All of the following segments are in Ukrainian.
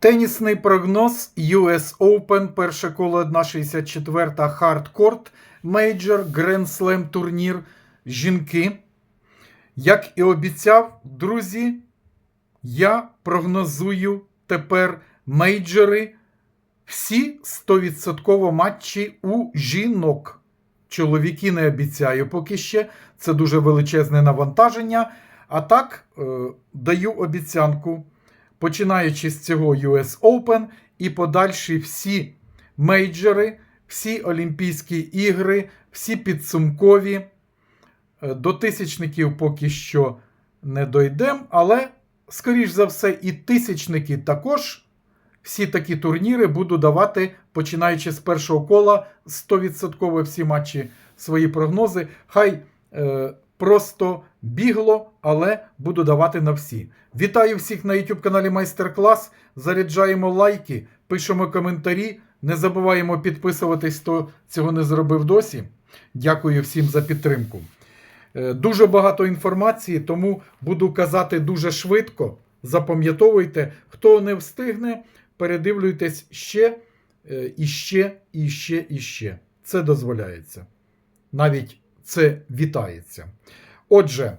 Тенісний прогноз US Open, перше коло 1.64 Hardcourt Major Grand Slam турнір жінки. Як і обіцяв, друзі, я прогнозую тепер мейджори всі 100% матчі у жінок. Чоловіки не обіцяю поки ще. Це дуже величезне навантаження. А так, е, даю обіцянку, починаючи з цього US Open і подальші всі мейджори, всі Олімпійські ігри, всі підсумкові. Е, До тисячників поки що не дойдемо, але, скоріш за все, і тисячники також. Всі такі турніри буду давати, починаючи з першого кола, 100% всі матчі свої прогнози. Хай е, просто бігло, але буду давати на всі. Вітаю всіх на YouTube каналі Майстер-клас. Заряджаємо лайки, пишемо коментарі. Не забуваємо підписуватись, хто цього не зробив досі. Дякую всім за підтримку. Е, Дуже багато інформації, тому буду казати дуже швидко. Запам'ятовуйте, хто не встигне, передивлюйтесь ще, е, і ще, і ще, і ще. Це дозволяється. Навіть це вітається. Отже,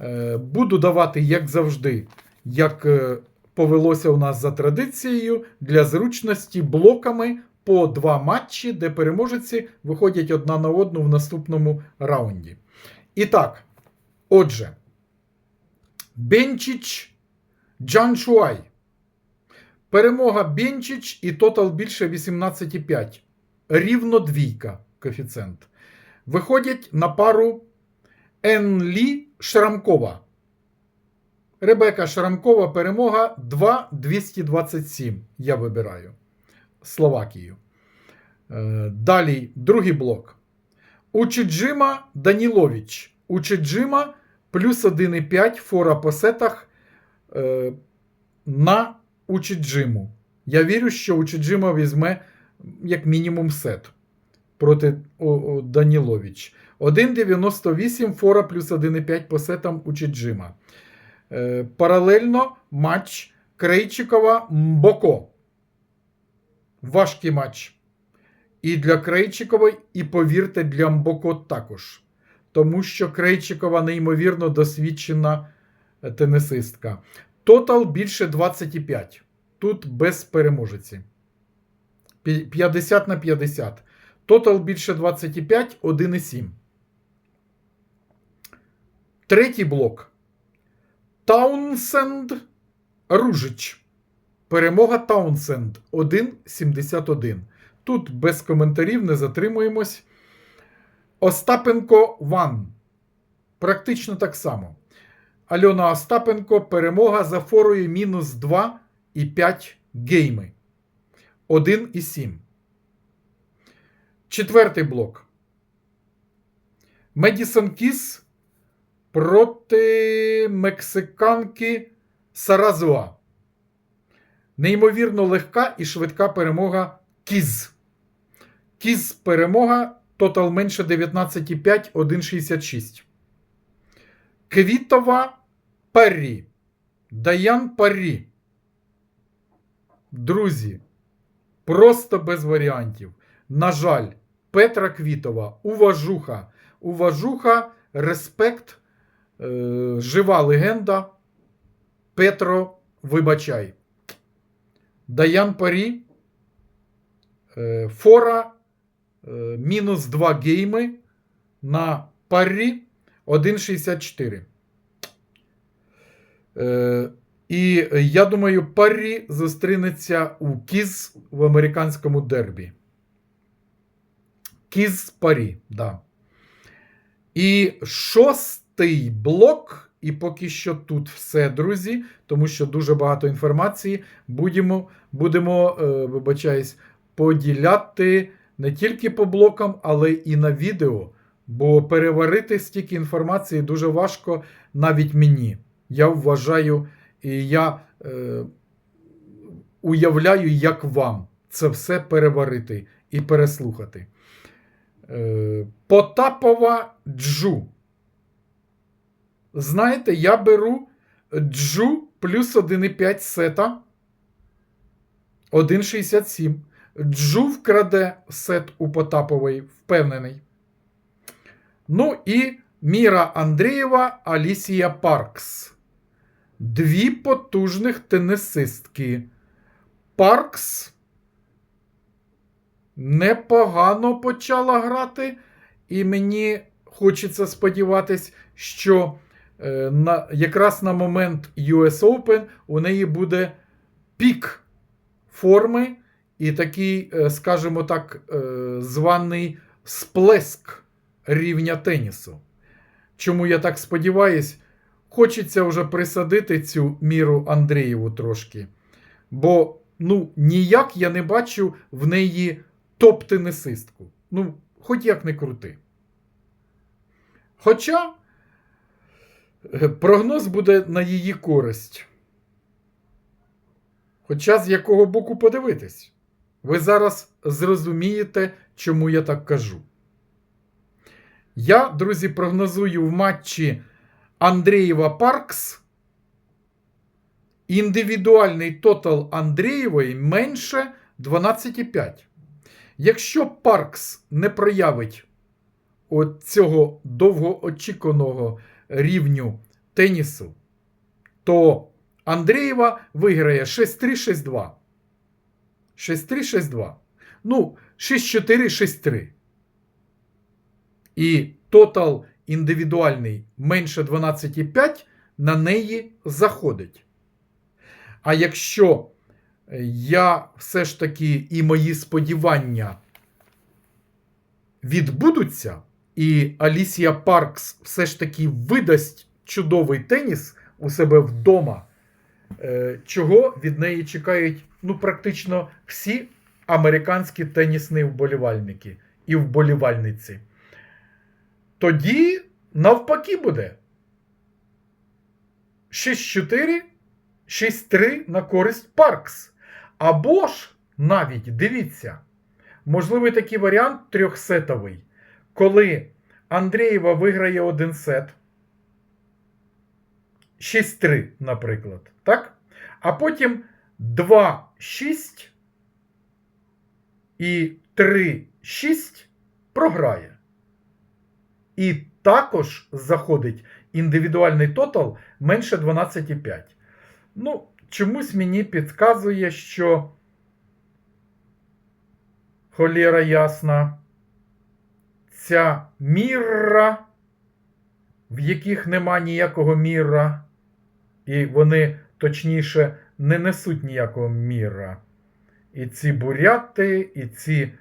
е, буду давати, як завжди, як е, повелося у нас за традицією, для зручності блоками по два матчі, де переможці виходять одна на одну в наступному раунді. І так, отже, Бенчич Джан Шуай. Перемога Бенчич і тотал більше 18,5. Рівно двійка коефіцієнт. Виходять на пару Енлі Шрамкова. Ребека Шрамкова перемога 2,227. Я вибираю Словакію. Е, Далі другий блок. Учиджима Данілович. Учиджима плюс 1,5 фора по сетах е, на Учиджиму. Я вірю, що Учиджима візьме як мінімум сет проти Данілович. 1,98 фора плюс 1,5 по сетам Учиджима. Е, паралельно матч Крейчикова Мбоко. Важкий матч. І для Крейчикової, і повірте, для Мбоко також. Тому що Крейчикова неймовірно досвідчена е, тенісистка. Тотал більше 25. Тут без переможеці. 50 на 50. Тотал більше 25, 1,7. Третій блок. Таунсенд Ружич. Перемога Таунсенд 1,71. Тут без коментарів не затримуємось. Остапенко Ван. Практично так само. Альона Остапенко перемога за форою мінус 2 і 5 гейми. 1 і 7. Четвертий блок. Медісон Кіс проти мексиканки Саразуа. Неймовірно легка і швидка перемога Кіз. Кіз перемога. Тотал менше 19,5, 1,66. Квітова Перрі. Даян Паррі. Друзі, просто без варіантів. На жаль, Петра Квітова, уважуха. Уважуха, респект, е, жива легенда. Петро, вибачай. Даян Парі. Е, фора. е, мінус 2 гейми на парі 1,64. Е, і я думаю, Паррі зустрінеться у Кіз в американському дербі. Кіз Парі, да. І шостий блок, і поки що тут все, друзі, тому що дуже багато інформації. Будемо, будемо е, вибачаюсь, поділяти не тільки по блокам, але і на відео. Бо переварити стільки інформації дуже важко навіть мені. Я вважаю, і я е, уявляю, як вам це все переварити і переслухати. Е, Потапова Джу. Знаєте, я беру Джу плюс 1,5 сета 1,67. Джу вкраде сет у Потапової, впевнений. Ну і Міра Андрієва, Алісія Паркс. Дві потужних тенісистки. Паркс непогано почала грати, і мені хочеться сподіватись, що е, на, якраз на момент US Open у неї буде пік форми і такий, е, скажімо так, е, званий сплеск рівня тенісу. Чому я так сподіваюсь? Хочеться вже присадити цю міру Андрієву трошки. Бо ну, ніяк я не бачу в неї топ-тенісистку. Ну, хоч як не крути. Хоча е, прогноз буде на її користь. Хоча з якого боку подивитись, ви зараз зрозумієте, чому я так кажу. Я, друзі, прогнозую в матчі Андрієва Паркс. Індивідуальний тотал Андрієвої менше 12,5. Якщо Паркс не проявить от цього довгоочікуваного рівню тенісу, то Андрієва виграє 6-3-6-2. 6-3-6-2. Ну, 6-4-6-3. І тотал індивідуальний менше 12,5 на неї заходить. А якщо я все ж таки і мої сподівання відбудуться, і Алісія Паркс все ж таки видасть чудовий теніс у себе вдома, е, чого від неї чекають ну, практично всі американські тенісні вболівальники і вболівальниці. Тоді навпаки буде 6-4, 6-3 на користь Паркс. Або ж навіть дивіться, можливий такий варіант трьохсетовий, коли Андрієва виграє один сет. 6-3, наприклад. Так? А потім 2-6 і 3-6 програє. І також заходить індивідуальний тотал менше 12,5. Ну, чомусь мені підказує, що холєра ясна, ця міра, в яких нема ніякого міра, і вони точніше не несуть ніякого міра. І ці буряти, і ці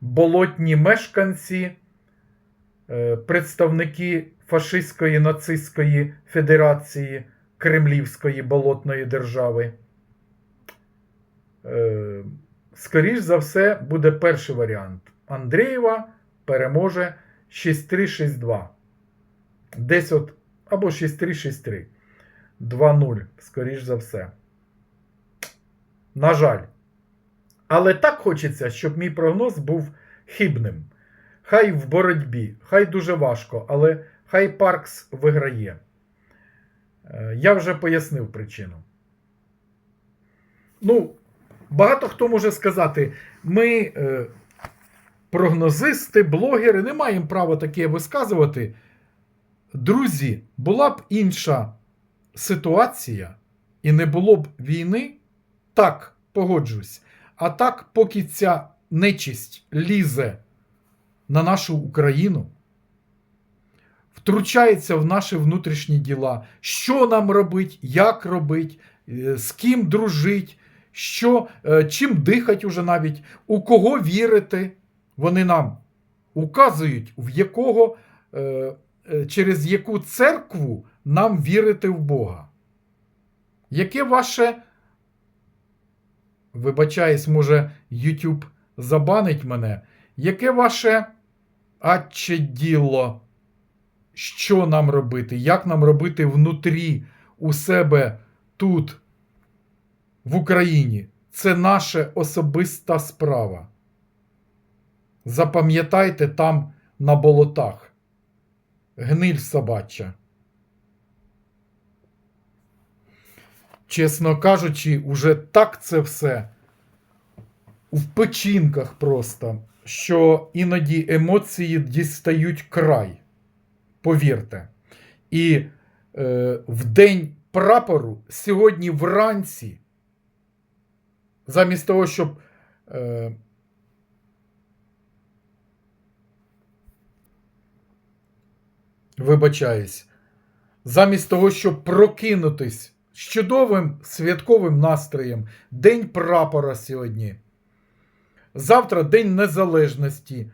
болотні мешканці, е, представники фашистської нацистської федерації Кремлівської болотної держави. Е, Скоріш за все, буде перший варіант. Андрієва переможе 6-3-6-2. Десь от або 6-3-6-3. 2-0, скоріш за все. На жаль. Але так хочеться, щоб мій прогноз був хибним. Хай в боротьбі, хай дуже важко, але хай Паркс виграє. Е, Я вже пояснив причину. Ну, багато хто може сказати, ми, е, прогнозисти, блогери, не маємо права таке висказувати. Друзі, була б інша ситуація і не було б війни, так, погоджусь. А так, поки ця нечисть лізе на нашу Україну, втручається в наші внутрішні діла, що нам робить, як робить, е, з ким дружить, що, е, чим дихать уже навіть, у кого вірити, вони нам указують, в якого, е, через яку церкву нам вірити в Бога. Яке ваше, вибачаюсь, може, YouTube забанить мене, яке ваше адче діло? Що нам робити, як нам робити внутрі у себе тут, в Україні. Це наша особиста справа. Запам'ятайте там на болотах. Гниль собача. Чесно кажучи, уже так це все в печінках просто, що іноді емоції дістають край. Повірте. І е, в день прапору сьогодні вранці, замість того, щоб. Е, вибачаюсь, замість того, щоб прокинутись з чудовим святковим настроєм, День прапора сьогодні. Завтра День Незалежності.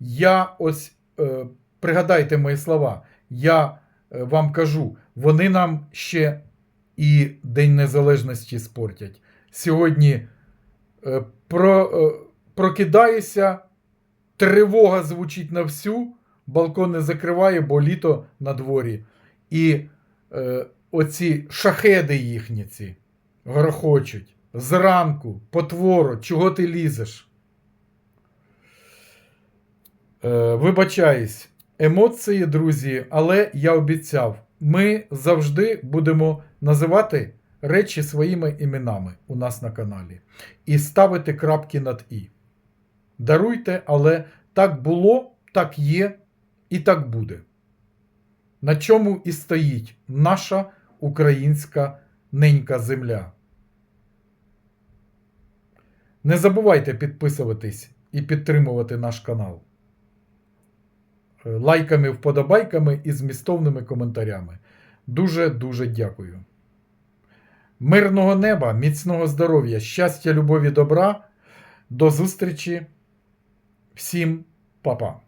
Я ось е, пригадайте мої слова. Я е, вам кажу, вони нам ще і День Незалежності спортять. Сьогодні е, про, е, прокидаюся, тривога звучить на всю, балкон не закриває, бо літо на дворі. І е, оці шахеди їхні ці грохочуть. Зранку, потворо, чого ти лізеш? Е, вибачаюсь, емоції, друзі, але я обіцяв, ми завжди будемо називати речі своїми іменами у нас на каналі і ставити крапки над І. Даруйте, але так було, так є і так буде. На чому і стоїть наша українська ненька земля. Не забувайте підписуватись і підтримувати наш канал лайками, вподобайками і змістовними коментарями. Дуже-дуже дякую. Мирного неба, міцного здоров'я, щастя, любові, добра. До зустрічі. Всім па-па.